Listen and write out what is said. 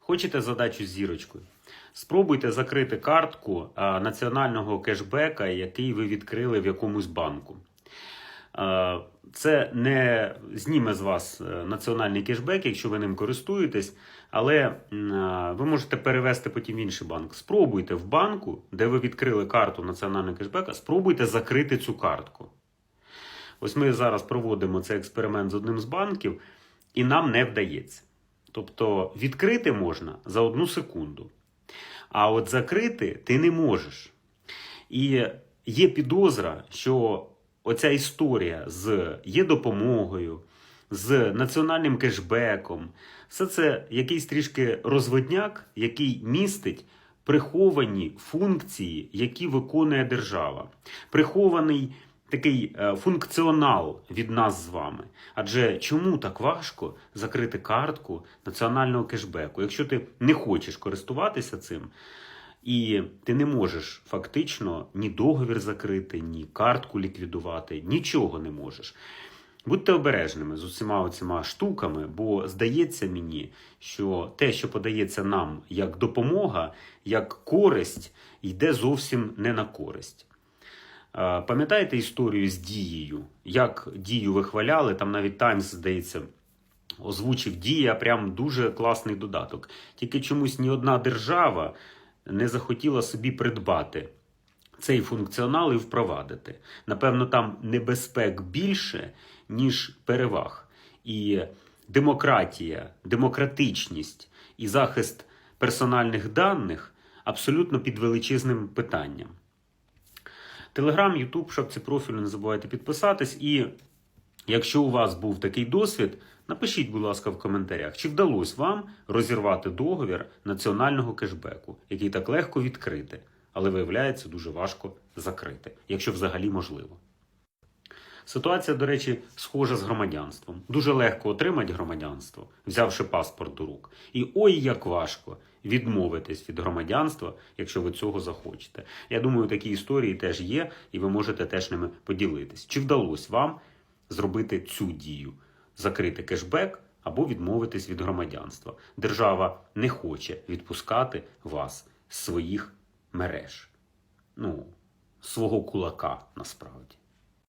Хочете задачу з зірочкою? Спробуйте закрити картку національного кешбека, який ви відкрили в якомусь банку. Це не зніме з вас е, національний кешбек, якщо ви ним користуєтесь, але ви можете перевести потім в інший банк. Спробуйте в банку, де ви відкрили карту національного кешбека, спробуйте закрити цю картку. Ось ми зараз проводимо цей експеримент з одним з банків, і нам не вдається. Тобто відкрити можна за одну секунду, а от закрити ти не можеш. І є підозра, що оця історія з є допомогою, з національним кешбеком, все це якийсь трішки розводняк, який містить приховані функції, які виконує держава. Прихований такий е, функціонал від нас з вами. Адже чому так важко закрити картку національного кешбеку? Якщо ти не хочеш користуватися цим, і ти не можеш фактично ні договір закрити, ні картку ліквідувати, нічого не можеш. Будьте обережними з усіма оціма штуками, бо здається мені, що те, що подається нам як допомога, як користь, йде зовсім не на користь. Е, Пам'ятаєте історію з дією? Як дію вихваляли? Там навіть Таймс, здається, озвучив дія, прям дуже класний додаток. Тільки чомусь ні одна держава не захотіла собі придбати цей функціонал і впровадити. Напевно, там небезпек більше, ніж переваг. І демократія, демократичність і захист персональних даних абсолютно під величезним питанням. Телеграм, Ютуб, шапці профілю, не забувайте підписатись. І якщо у вас був такий досвід, напишіть, будь ласка, в коментарях, чи вдалося вам розірвати договір національного кешбеку, який так легко відкрити, але виявляється дуже важко закрити, якщо взагалі можливо. Ситуація, до речі, схожа з громадянством. Дуже легко отримати громадянство, взявши паспорт до рук. І ой, як важко відмовитись від громадянства, якщо ви цього захочете. Я думаю, такі історії теж є, і ви можете теж ними поділитись. Чи вдалося вам зробити цю дію, закрити кешбек або відмовитись від громадянства? Держава не хоче відпускати вас з своїх мереж. Ну, свого кулака насправді.